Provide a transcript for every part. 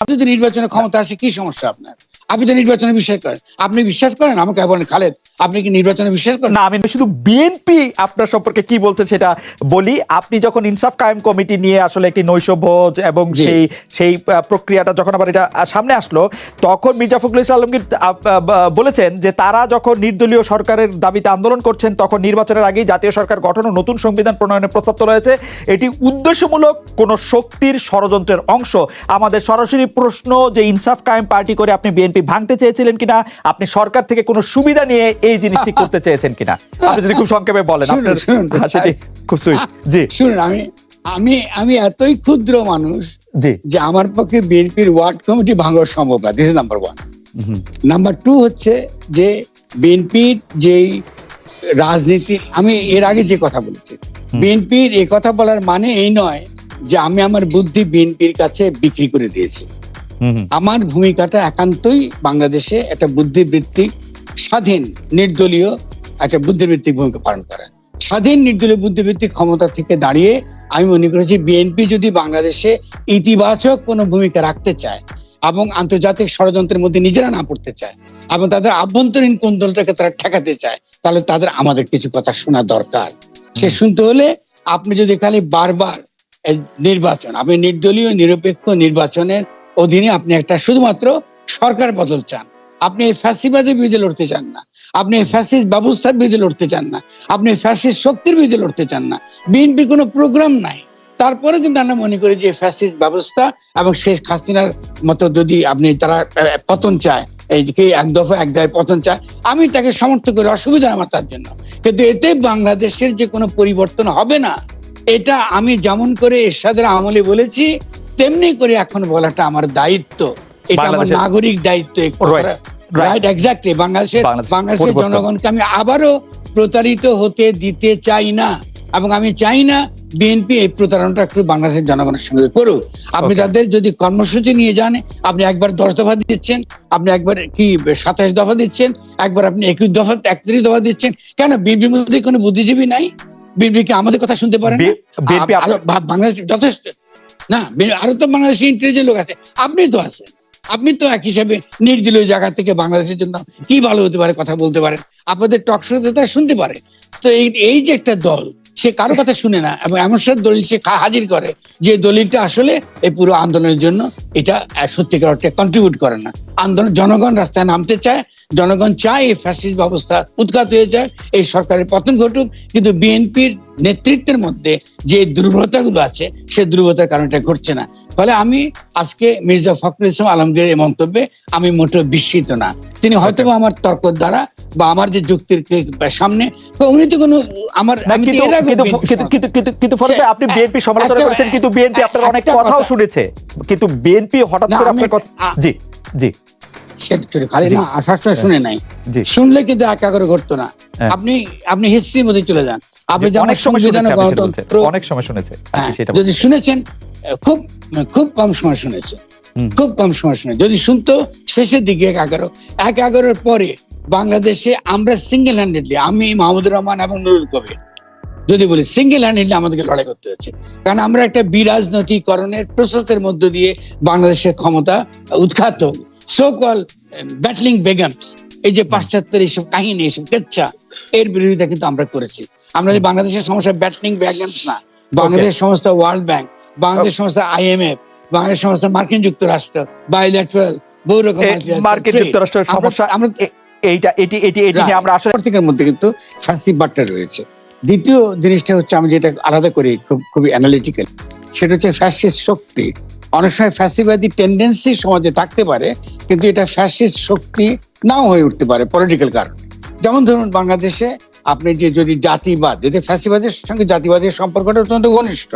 আপনি যদি নির্বাচনে ক্ষমতা আসে কি সমস্যা আপনার? আপনি তো নির্বাচনে বিশ্বাস করেন। আপনি বিশ্বাস করেন? আমাকে বলেন খালেদ আপনি কি নির্বাচনে বিশ্বাস করেন? না আমি শুধু বিএনপি আপনার সম্পর্কে কি বলছেন সেটা বলি। আপনি যখন ইনসাফ কায়েম কমিটি নিয়ে আসলে একটি নৈশভোজ এবং সেই সেই প্রক্রিয়াটা যখন আবার এটা সামনে আসলো তখন মির্জা ফখরুল ইসলাম আলমগীর বলেছেন যে তারা যখন নির্দলীয় সরকারের দাবিতে আন্দোলন করছেন তখন নির্বাচনের আগেই জাতীয় সরকার গঠন ও নতুন সংবিধান প্রণয়নের প্রস্তাব তোলা হয়েছে এটি উদ্দেশ্যমূলক কোন শক্তির ষড়যন্ত্রের অংশ। আমাদের সরাসরি প্রশ্ন যে ইনসাফ কায়েম পার্টি করে আপনি বিএনপি ভাঙতে চেয়েছিলেন কিনা আপনি সরকার থেকে কোনো সুবিধা নিয়ে এই জিনিসটি করতে চেয়েছেন কিনা? আপনি যদি খুব সংক্ষেপে বলেন আপনার। খুব সুইট জি। শুনুন আমি আমি আমি এতই ক্ষুদ্র মানুষ জি। যে আমার পক্ষে বিএনপির ওয়ার্ড কমিটি ভাঙা সম্ভব না। This number one number two হচ্ছে যে বিএনপির যেই রাজনীতি আমি এর আগে যে কথা বলেছি বিএনপির এ কথা বলার মানে এই নয় যে আমি আমার বুদ্ধি বিএনপির কাছে বিক্রি করে দিয়েছি। আমার ভূমিকাটা একান্তই বাংলাদেশে একটা বুদ্ধিবৃত্তিক স্বাধীন নির্দলীয় একটা বুদ্ধিবৃত্তিক ভূমিকা পালন করা। স্বাধীন নির্দলীয় বুদ্ধিবৃত্তিক ক্ষমতা থেকে দাঁড়িয়ে আমি মনে করেছি বিএনপি যদি বাংলাদেশে ইতিবাচক কোনো ভূমিকা রাখতে চায় এবং আন্তর্জাতিক ষড়যন্ত্রের মধ্যে নিজেরা না পড়তে চায় এবং তাদের আভ্যন্তরীণ কোন্দলটাকে তারা ঠেকাতে চায় তাহলে তাদের আমাদের কিছু কথা শোনা দরকার। সে শুনতে হলে আপনি যদি খালি বারবার নির্বাচন আপনি নির্দলীয় নিরপেক্ষ নির্বাচনের অধীনে আপনি একটা শুধুমাত্র সরকার বদল চান। আপনি এই ফ্যাসিবাদের বিরুদ্ধে লড়তে চান না। আপনি এই ফ্যাসিস্ট ব্যবস্থার বিরুদ্ধে লড়তে চান না। আপনি এই ফ্যাসিস্ট শক্তির বিরুদ্ধে লড়তে চান না। বিএনপির কোনো প্রোগ্রাম নাই। তারপরে কিন্তু আমরা মনে করি যে ফ্যাসিস্ট ব্যবস্থা এবং শেখ হাসিনার মতো যদি আপনি তারা পতন চায়, এই যে এক দফা এক দায় পতন চায়, আমি তাকে সমর্থন করি অসুবিধা আমার তার জন্য। কিন্তু এতে বাংলাদেশের যে কোনো পরিবর্তন হবে না, এটা আমি যেমন করে এরশাদের আমলে বলেছি তেমনি করে এখন বলাটা আমার দায়িত্ব। এটা আমার নাগরিক দায়িত্ব. রাইট এক্স্যাক্টলি বাংলাদেশের বাংলাদেশের জনগণকে আমি আবারও প্রতারিত হতে দিতে চাই না। এবং আমি চাই না বিএনপি এই প্রতারণাটা একটু বাংলাদেশের জনগণের সঙ্গে করুক। আপনি তাদের যদি কর্মসূচি নিয়ে যান আপনি একবার দশ দফা দিচ্ছেন আপনি একবার কি সাতাশ দফা দিচ্ছেন একবার আপনি একুশ দফা একত্রিশ দফা দিচ্ছেন কেন বিএনপির মধ্যে কোনো বুদ্ধিজীবী নাই? বিএনপি কি আমাদের কথা শুনতে পারেন না? বিএনপি বাংলাদেশ যথেষ্ট না আরও তো বাংলাদেশে ইন্টেলিজেন্ট লোক আছে। আপনি তো আছেন। আপনি তো এক হিসাবে নির্দলীয় জায়গা থেকে বাংলাদেশের জন্য কি ভালো হতে পারে কথা বলতে পারেন। আপনাদের টক শোতে তারা শুনতে পারে। তো এই এই যে একটা দল, সে কারও কথা শুনে না, এবং এমন সব দলিল সে হাজির করে যে দলিলটা আসলে এই পুরো আন্দোলনের জন্য এটা সত্যিকার অর্থে কন্ট্রিবিউট করে না। আন্দোলন, জনগণ রাস্তায় নামতে চায়, জনগণ চায় এই ফ্যাসিস্ট ব্যবস্থা উৎখাত হয়ে যায়, এই সরকারের পতন ঘটুক, কিন্তু বিএনপির নেতৃত্বের মধ্যে যে দুর্বলতাগুলো আছে সে দুর্বলতার কারণে এটা ঘটছে না। ফলে আমি আজকে মির্জা ফখরুল ইসলাম আলমগীর এই মন্তব্যে আমি মোটেও বিস্মিত না। তিনি হয়তো আমার তর্ক দ্বারা বা আমার যে যুক্তির সামনে উনি তো কোনো আমার কিন্তু আপনি বিএনপি সমালোচনা করেছেন কিন্তু বিএনপি আপনার অনেক কথাও শুনেছে। কিন্তু বিএনপি হঠাৎ করে আপনার কথা জি জি। সেটা তো খালি না আসার শুনে নাই শুনলে কিন্তু একা করে ঘটতো না। হ্যাঁ। আপনি আপনি হিস্ট্রির মধ্যে চলে যান। আপনি যেমন অনেক সময় সংবিধান। গণতন্ত্র অনেক সময় শুনেছে হ্যাঁ, যদি শুনেছেন খুব খুব কম সময় শুনেছে। খুব কম সময় শুনে যদি শুনতো শেষের দিকে এক এগারো এক এগারোর পরে বাংলাদেশে আমরা সিঙ্গেল হ্যান্ডেডলি আমি মাহমুদুর রহমান এবং নুরুল কবির যদি বলি সিঙ্গেল হ্যান্ডেডলি আমাদেরকে লড়াই করতে হচ্ছে। কারণ আমরা একটা বিরাজনৈতিকরণের প্রসেসের মধ্য দিয়ে বাংলাদেশের ক্ষমতা উৎখাত সো কল ব্যাটলিং বেগমস এই যে পাশ্চাত্যের এইসব কাহিনী এইসব কেচ্ছা এর বিরোধিতা কিন্তু আমরা করেছি। আমরা যে বাংলাদেশের সমস্যা ব্যাটলিং বেগমস না বাংলাদেশ সংস্থা ওয়ার্ল্ড ব্যাংক বাংলাদেশ সংস্থা আইএমএফ বাংলাদেশ সংস্থা মার্কিন যুক্তরাষ্ট্র বাইল্যাটারাল বহু রকম মার্কিন যুক্তরাষ্ট্রের সমস্যা আমরা এইটা এটি এটি এটি নিয়ে আমরা আসলে প্রত্যেকের মধ্যে কিন্তু ফ্যাসি বাট্টা রয়েছে। দ্বিতীয় জিনিসটা হচ্ছে আমি যেটা আলাদা করি খুব খুবই অ্যানালিটিক্যাল সেটা হচ্ছে ফ্যাসিস্ট শক্তি। অনেক সময় ফ্যাসিবাদী টেন্ডেন্সি সমাজে থাকতে পারে কিন্তু এটা ফ্যাসিস্ট শক্তি নাও হয়ে উঠতে পারে পলিটিক্যাল কারণে। যেমন ধরুন বাংলাদেশে আপনি যে যদি জাতিবাদ যদি ফ্যাসিবাদের সঙ্গে জাতিবাদের সম্পর্কটা অত্যন্ত ঘনিষ্ঠ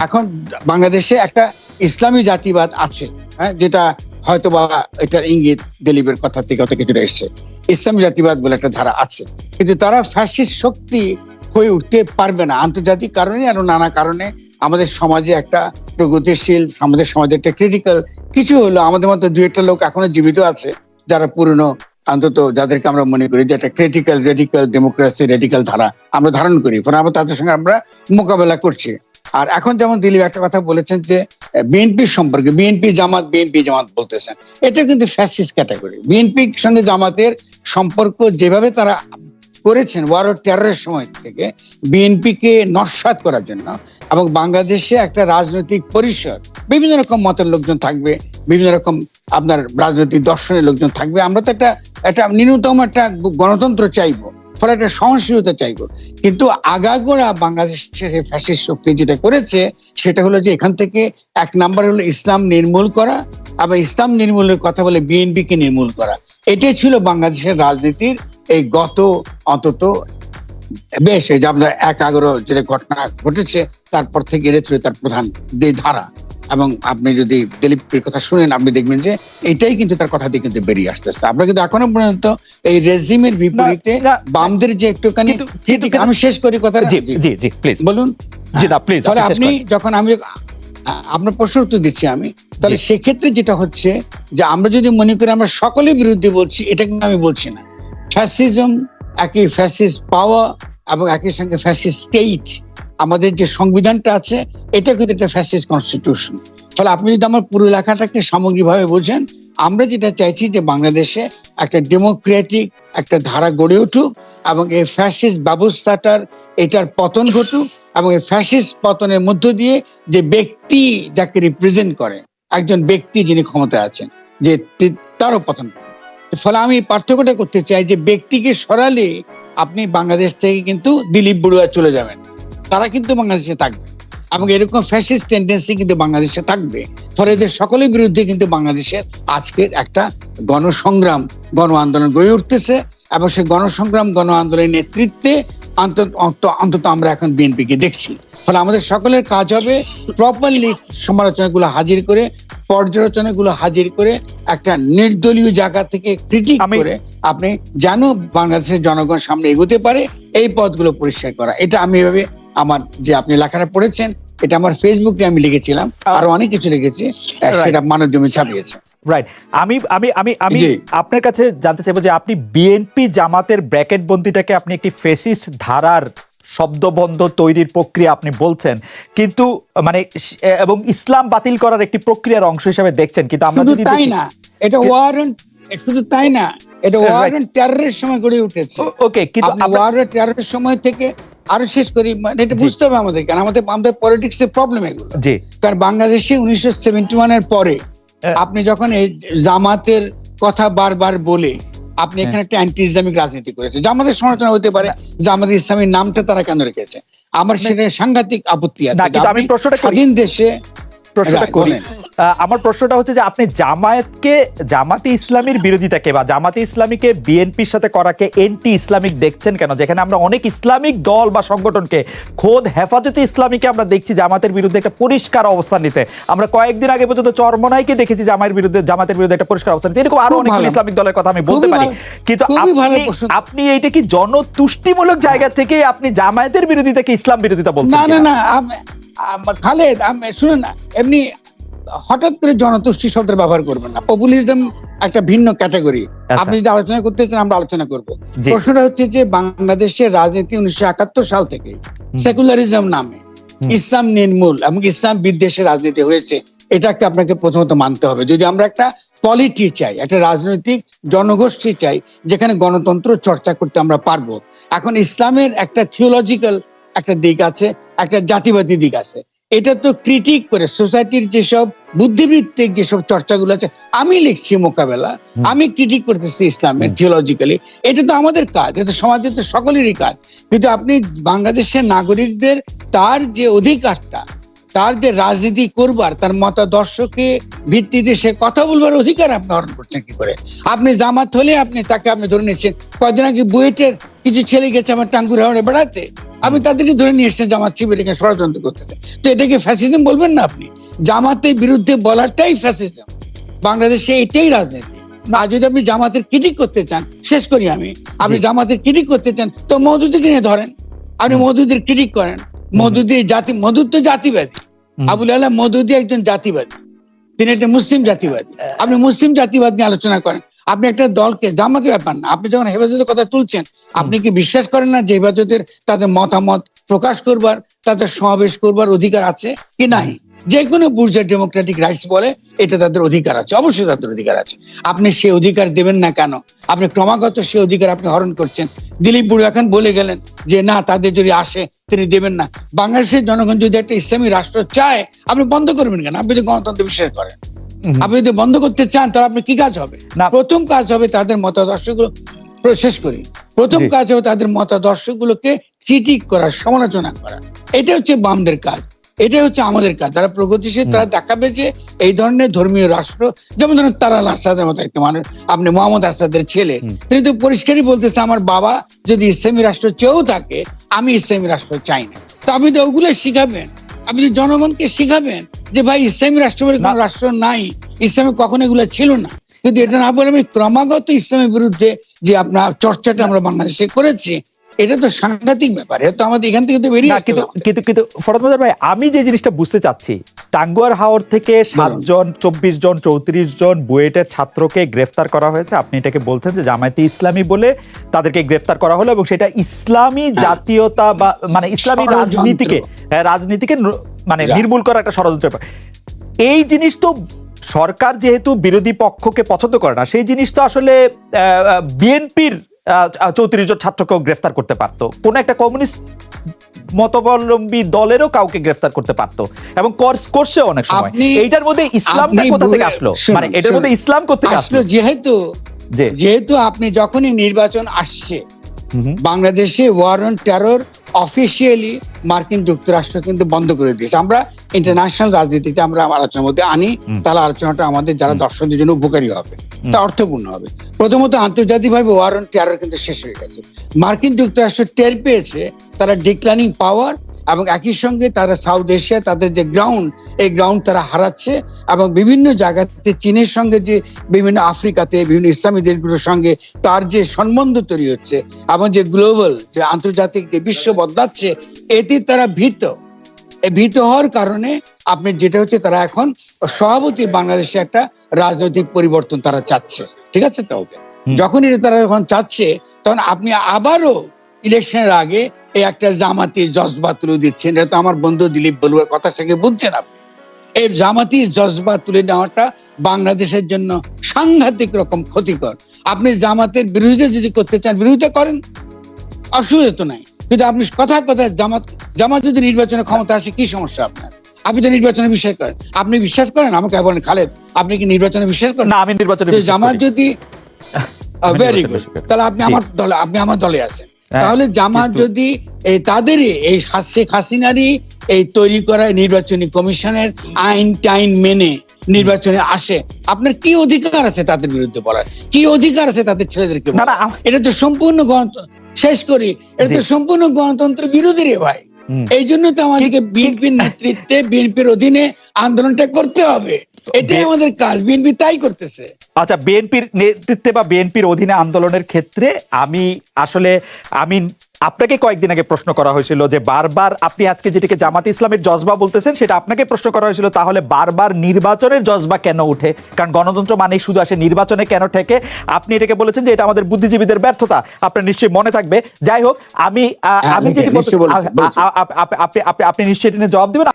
এখন বাংলাদেশে একটা ইসলামী জাতিবাদ আছে হ্যাঁ যেটা হয়তো বা এটার ইঙ্গিত দিলীপের কথা থেকে অত কিছুটা এসছে। ইসলামী জাতিবাদ বলে একটা ধারা আছে কিন্তু তারা ফ্যাসিস্ট শক্তি হয়ে উঠতে পারবে না আন্তর্জাতিক কারণে আরও নানা কারণে আমাদের সমাজে একটা প্রগতিশীল, আমাদের সমাজে একটা ক্রিটিক্যাল কিছু হলো, আমাদের মতো দু একটা লোক এখনও জীবিত আছে, যারা পুরনো, অন্তত যাদেরকে আমরা মনে করি যে একটা ক্রিটিক্যাল রেডিক্যাল ডেমোক্রেসি রেডিক্যাল ধারা আমরা ধারণ করি। ফলে আমরা তাদের সঙ্গে আমরা মোকাবেলা করছি। আর এখন যেমন দিলীপ একটা কথা বলেছেন যে বিএনপি সম্পর্কে বিএনপি জামাত বিএনপি জামাত বলতেছেন। এটা কিন্তু ফ্যাসিস ক্যাটাগরি বিএনপির সঙ্গে জামাতের সম্পর্ক যেভাবে তারা করেছেন ওয়ার টেররের সময় থেকে বিএনপিকে নস্বাত করার জন্য এবং বাংলাদেশে একটা রাজনৈতিক পরিসর, বিভিন্ন রকম মতের লোকজন থাকবে, বিভিন্ন রকম আপনার রাজনৈতিক দর্শনের লোকজন থাকবে। আমরা তো একটা একটা ন্যূনতম একটা গণতন্ত্র চাইব, ফলে একটা সহনশীলতা চাইব। কিন্তু আগাগোড়া বাংলাদেশের ফ্যাসিস্ট শক্তি যেটা করেছে, সেটা হলো যে এখান থেকে এক নাম্বার হলো ইসলাম নির্মূল করা আবার ইসলাম নির্মূলের কথা বলে বিএনপি কে নির্মূল করা। এটাই ছিল বাংলাদেশের রাজনীতির এই গত অন্তত বেশ এই যে আপনার এক এগারো যেটা ঘটনা ঘটেছে তারপর থেকে এড়ে তার প্রধান যে ধারা এবং আপনি যদি দিলীপের কথা শুনেন আপনি দেখবেন যে এটাই কিন্তু তার কথা দিয়ে কিন্তু বেরিয়ে আসতেছে। আমরা কিন্তু এখনও পর্যন্ত এই রেজিমের বিপরীতে বামদের যে একটুখানি আমি শেষ করি কথা জি জি জি প্লিজ বলুন। জি না প্লিজ তাহলে আপনি যখন আমি আপনার প্রশ্ন উত্তর দিচ্ছি আমি। তাহলে সেক্ষেত্রে যেটা হচ্ছে যে আমরা যদি মনে করি আমরা সকলের বিরুদ্ধে বলছি এটা কিন্তু আমি বলছি না। ফ্যাসিজম একই ফ্যাসিস্ট পাওয়া এবং একই সঙ্গে ফ্যাসিস্ট স্টেট আমাদের যে সংবিধানটা আছে, এটা কিন্তু একটা ফ্যাসিস্ট কনস্টিটিউশন ফলে আপনি যদি আমার পুরো লেখাটাকে সামগ্রিকভাবে বোঝেন, আমরা যেটা চাইছি যে বাংলাদেশে একটা ডেমোক্রেটিক একটা ধারা গড়ে উঠুক এবং এই ফ্যাসিস্ট ব্যবস্থাটার, এটার পতন ঘটুক এবং এই ফ্যাসিস্ট পতনের মধ্য দিয়ে যে ব্যক্তি যাকে রিপ্রেজেন্ট করে, একজন ব্যক্তি যিনি ক্ষমতায় আছেন, যে তারও পতন ফলে আমি পার্থক্যটা করতে চাই যে ব্যক্তিকে সরালে আপনি বাংলাদেশ থেকে কিন্তু দিলীপ বড়ুয়া চলে যাবেন। তারা কিন্তু বাংলাদেশে থাকবে। এবং এরকম ফ্যাসিস্ট টেন্ডেন্সি কিন্তু বাংলাদেশে থাকবে। ফলে এদের সকলের বিরুদ্ধে কিন্তু বাংলাদেশের আজকের একটা গণসংগ্রাম গণ আন্দোলন গড়ে উঠতেছে এবং সেই গণসংগ্রাম গণ আন্দোলনের নেতৃত্বে অন্তত অন্ত- অন্তত আমরা এখন বিএনপিকে দেখছি। ফলে আমাদের সকলের কাজ হবে প্রপারলি সমালোচনাগুলো হাজির করে পর্যালোচনাগুলো হাজির করে একটা নির্দলীয় জায়গা থেকে ক্রিটিক করে আপনি যেন বাংলাদেশের জনগণ সামনে এগোতে পারে এই পথগুলো পরিষ্কার করা। এটা আমি এভাবে আমার যে আপনি লেখাটা পড়েছেন এটা আমার ফেসবুকে আমি লিখেছিলাম আরও অনেক কিছু লিখেছি সেটা মানব জমি ছাপিয়েছে। রাইট আমি আমি আমি আমি আপনার কাছে জানতে চাইব যে আপনি বিএনপি জামাতের ব্র্যাকেট বন্দিটাকে আপনি একটি ফেসিস্ট ধারার শব্দবন্ধ তৈরির প্রক্রিয়া আপনি বলছেন কিন্তু মানে এবং ইসলাম বাতিল করার একটি প্রক্রিয়ার অংশ হিসেবে দেখছেন কিন্তু আমরা যদি তাই না এটা ওয়ারেন্ট শুধু তাই না এটা. ওয়ারেন্ট টেররের সময় গড়ে উঠেছে। ওকে কিন্তু ওয়ারেন্ট টেররের সময় থেকে আরও শেষ করি মানে এটা বুঝতে হবে আমাদের কারণ আমাদের আমাদের পলিটিক্স এর প্রবলেম এগুলো। জি। কারণ বাংলাদেশে উনিশশো সেভেন্টি ওয়ানের পরে হ্যাঁ। আপনি যখন এই জামাতের কথা বারবার বলে আপনি এখানে একটা অ্যান্টি ইসলামিক রাজনীতি করেছে জামাতের সমালোচনা হতে পারে জামাত ইসলামের নামটা তারা কেন রেখেছে? আমার সেটা সাংঘাতিক আপত্তি আছে। আমি প্রশ্নটা স্বাধীন দেশে প্রশ্নটা Right, করি। আমার প্রশ্নটা হচ্ছে যে আপনি জামায়াতকে জামাতে ইসলামীর বিরোধিতাকে বা জামাতে ইসলামীকে বিএনপির সাথে করাকে এন্টি ইসলামিক দেখছেন কেন? যেখানে আমরা অনেক ইসলামিক দল বা সংগঠনকে খোদ হেফাজতে ইসলামীকে আমরা দেখছি জামাতের বিরুদ্ধে একটা পরিষ্কার অবস্থান নিতে। আমরা কয়েকদিন আগে পর্যন্ত চরমনাইকে দেখেছি জামায়ের বিরুদ্ধে জামাতের বিরুদ্ধে একটা পরিষ্কার অবস্থান নিতে। এরকম আরও অনেক ইসলামিক দলের কথা আমি বলতে পারি। কিন্তু আপনি। আপনি এইটা কি জনতুষ্টিমূলক জায়গা থেকে আপনি জামায়াতের বিরোধিতাকে ইসলাম বিরোধিতা বলছেন না না না খালেদ আম- শুনুন না এমনি হঠাৎ করে জনতুষ্টি শব্দের ব্যবহার করবেন না। পপুলিজম একটা ভিন্ন ক্যাটাগরি আচ্ছা। আপনি যদি আলোচনা করতে চান আমরা আলোচনা করব। প্রশ্নটা হচ্ছে যে বাংলাদেশের রাজনীতি উনিশশো একাত্তর সাল থেকে সেকুলারিজম নামে ইসলাম নির্মূল এবং ইসলাম বিদ্বেষের রাজনীতি হয়েছে এটাকে আপনাকে প্রথমত মানতে হবে। যদি আমরা একটা পলিটি চাই একটা রাজনৈতিক জনগোষ্ঠী চাই যেখানে গণতন্ত্র চর্চা করতে আমরা পারব এখন ইসলামের একটা থিওলজিক্যাল একটা দিক আছে একটা জাতিবাদী দিক আছে। এটা তো ক্রিটিক করে সোসাইটির যেসব বুদ্ধিবৃত্তিক যেসব চর্চাগুলো আছে আমি লিখছি মোকাবেলা আমি ক্রিটিক করতেছি ইসলামের। থিওলজিক্যালি এটা তো আমাদের কাজ এটা সমাজের তো সকলেরই কাজ কিন্তু আপনি বাংলাদেশের নাগরিকদের তার যে অধিকারটা তার যে রাজনীতি করবার তার মতাদর্শকে ভিত্তিতে সে কথা বলবার অধিকার আপনি হরণ করছেন কি করে? আপনি জামাত হলে আপনি তাকে আপনি ধরে নিচ্ছেন কদিন আগে বুয়েটের কিছু ছেলে গেছে আমার টাঙ্গুর হাওড়ে বেড়াতে। আপনি তাদেরকে ধরে নিয়ে এসছেন জামাত শিবির এখানে ষড়যন্ত্র করতেছে। তো এটাকে ফ্যাসিজম বলবেন না আপনি? জামাতের বিরুদ্ধে বলাটাই ফ্যাসিজম বাংলাদেশে এটাই রাজনীতি। আর যদি আপনি জামাতের ক্রিটিক করতে চান শেষ করি আমি। আপনি জামাতের ক্রিটিক করতে চান তো মধুদিকে নিয়ে ধরেন। আপনি। মধুদের ক্রিটিক করেন। মধুদি জাতি মধুর তো জাতিবাদী। আবুল আলাহ মধুদি একজন জাতিবাদী। তিনি একটা মুসলিম জাতিবাদী। আপনি মুসলিম জাতিবাদ নিয়ে আলোচনা করেন। আপনি একটা দলকে জামাতে ব্যাপার না। আপনি যখন হেফাজতের কথা তুলছেন আপনি কি বিশ্বাস করেন না যে হেফাজতের তাদের মতামত প্রকাশ করবার তাদের সমাবেশ করবার অধিকার আছে কি নাই? যে কোনো বুর্জা ডেমোক্রেটিক রাইটস বলে এটা তাদের অধিকার আছে অবশ্যই তাদের অধিকার আছে। আপনি সে অধিকার দেবেন না কেন? আপনি ক্রমাগত সে অধিকার আপনি হরণ করছেন। দিলীপ বুড়ো এখন বলে গেলেন যে না তাদের যদি আসে তিনি দেবেন না। বাংলাদেশের জনগণ যদি একটা ইসলামী রাষ্ট্র চায় আপনি বন্ধ করবেন কেন? আপনি যদি গণতন্ত্র বিশ্বাস করেন। আপনি যদি বন্ধ করতে চান তাহলে আপনি কি কাজ হবে? না। প্রথম কাজ হবে তাদের মতাদর্শগুলো শেষ করি। প্রথম কাজ হবে তাদের মতাদর্শগুলোকে ক্রিটিক করা সমালোচনা করা। এটা হচ্ছে বামদের কাজ। এটা হচ্ছে আমাদের কাজ। যারা প্রগতিশীল তারা দেখাবে যে এই ধরনের ধর্মীয় রাষ্ট্র যেমন ধরুন তারাল আসাদের মতো একটা মানুষ আপনি মোহাম্মদ আসাদের ছেলে। তিনি তো পরিষ্কারই বলতেছে আমার বাবা যদি ইসলামী রাষ্ট্র চেয়েও থাকে আমি ইসলামী রাষ্ট্র চাই না। তো আপনি তো ওগুলো শিখাবেন। আপনি জনগণকে শিখাবেন যে ভাই ইসলামী রাষ্ট্র বলে কোনো রাষ্ট্র নাই। ইসলামে কখনো এগুলো ছিল না। কিন্তু এটা না বলে আমি ক্রমাগত ইসলামের বিরুদ্ধে যে আপনার চর্চাটা আমরা বাংলাদেশে করেছি এটা তো সাংঘাতিক ব্যাপার এটা তো আমাদের এখান থেকে তো বেরিয়ে কিন্তু কিন্তু কিন্তু ফরদ মজার ভাই আমি যে জিনিসটা বুঝতে চাচ্ছি টাঙ্গুয়ার হাওর থেকে সাতজন চব্বিশ জন চৌত্রিশ জন বুয়েটের ছাত্রকে গ্রেফতার করা হয়েছে। আপনি এটাকে বলছেন যে জামায়াতে ইসলামী বলে তাদেরকে গ্রেফতার করা হলো এবং সেটা ইসলামী জাতীয়তা বা মানে ইসলামী রাজনীতিকে হ্যাঁ, রাজনীতিকে মানে নির্মূল করা একটা ষড়যন্ত্রের ব্যাপার। এই জিনিস তো সরকার যেহেতু বিরোধী পক্ষকে পছন্দ করে না সেই জিনিস তো আসলে বিএনপির চৌত্রিশ জন ছাত্রকেও গ্রেফতার করতে পারত। কোন একটা কমিউনিস্ট মতাবলম্বী দলেরও কাউকে গ্রেফতার করতে পারতো। এবং কর্স করছে অনেক সময়। এইটার মধ্যে ইসলাম কোথা থেকে আসলো? মানে এটার মধ্যে ইসলাম করতে থেকে আসলো যেহেতু যেহেতু আপনি যখনই নির্বাচন আসছে। বাংলাদেশে ওয়ার অন টেরর অফিসিয়ালি মার্কিন যুক্তরাষ্ট্র কিন্তু বন্ধ করে দিয়েছে। আমরা ইন্টারন্যাশনাল রাজনীতিতে আমরা আলোচনার মধ্যে আনি হুম। তাহলে আলোচনাটা আমাদের যারা দর্শকদের জন্য উপকারী হবে। তা অর্থপূর্ণ হবে। প্রথমত আন্তর্জাতিকভাবে ওয়ার অন টেরর কিন্তু শেষ হয়ে গেছে। মার্কিন যুক্তরাষ্ট্র টের পেয়েছে তারা ডিক্লাইনিং পাওয়ার এবং একই সঙ্গে তারা সাউথ এশিয়া তাদের যে গ্রাউন্ড এই গ্রাউন্ড তারা হারাচ্ছে এবং বিভিন্ন জায়গাতে চীনের সঙ্গে যে বিভিন্ন আফ্রিকাতে বিভিন্ন ইসলামী দেশগুলোর সঙ্গে তার যে সম্বন্ধ তৈরি হচ্ছে এবং যে গ্লোবাল যে আন্তর্জাতিক যে বিশ্ব বদলাচ্ছে এতে তারা ভীত। এই ভীত হওয়ার কারণে আপনি যেটা হচ্ছে তারা এখন সভাপতি বাংলাদেশে একটা রাজনৈতিক পরিবর্তন তারা চাচ্ছে। ঠিক আছে তো? যখন এটা তারা যখন চাচ্ছে তখন আপনি আবারও ইলেকশনের আগে এই একটা জামাতি জজবা তুলে দিচ্ছেন। এটা তো আমার বন্ধু দিলীপ বলুয়ার কথা থেকে বুঝছেন আপনি এই জামাতি জজবা তুলে নেওয়াটা বাংলাদেশের জন্য সাংঘাতিক রকম ক্ষতিকর। আপনি জামাতের বিরোধিতা যদি করতে চান বিরোধিতা করেন। অসুবিধা তো নাই। কিন্তু আপনি কথা কথা জামাত জামাত যদি নির্বাচনে ক্ষমতা আসে কি সমস্যা আপনার? আপনি তো নির্বাচনে বিশ্বাস করেন। আপনি বিশ্বাস করেন? আমাকে বলেন খালেদ আপনি কি নির্বাচনে বিশ্বাস করেন? না আমি নির্বাচনে জামাত যদি ভেরি গুড তাহলে আপনি আমার দলে আপনি আমার দলে আছেন। হ্যাঁ, তাহলে জামাত যদি এই তাদেরই এই শেখ হাসিনারই এই তৈরি করা নির্বাচনী কমিশনের আইন টাইন মেনে নির্বাচনে আসে। আপনার কি অধিকার আছে তাদের বিরুদ্ধে বলার? কি অধিকার আছে তাদের ছেলেদেরকে এটা তো সম্পূর্ণ গণতন্ত্র শেষ করি। এটা তো সম্পূর্ণ গণতন্ত্র বিরোধী রে ভাই। এই জন্য তো আমাদেরকে বিএনপির নেতৃত্বে বিএনপির অধীনে আন্দোলনটা করতে হবে। এটাই আমাদের কাজ বিএনপি তাই করতেছে। আচ্ছা বিএনপির নেতৃত্বে বা বিএনপির অধীনে আন্দোলনের ক্ষেত্রে আমি আসলে আমি আপনাকে কয়েকদিন আগে প্রশ্ন করা হয়েছিল যে বারবার আপনি আজকে যেটাকে জামাত ইসলামের জজবা বলতেছেন সেটা আপনাকে প্রশ্ন করা হয়েছিল তাহলে বারবার নির্বাচনের জজবা কেন উঠে কারণ গণতন্ত্র মানেই শুধু আসে নির্বাচনে কেন ঠেকে? আপনি এটাকে বলেছেন যে এটা আমাদের বুদ্ধিজীবীদের ব্যর্থতা। আপনার নিশ্চয়ই মনে থাকবে। যাই হোক আমি হ্যাঁ, আমি আমি যেটি আপনি আপনি আপনি নিশ্চয়ই জবাব দিবেন।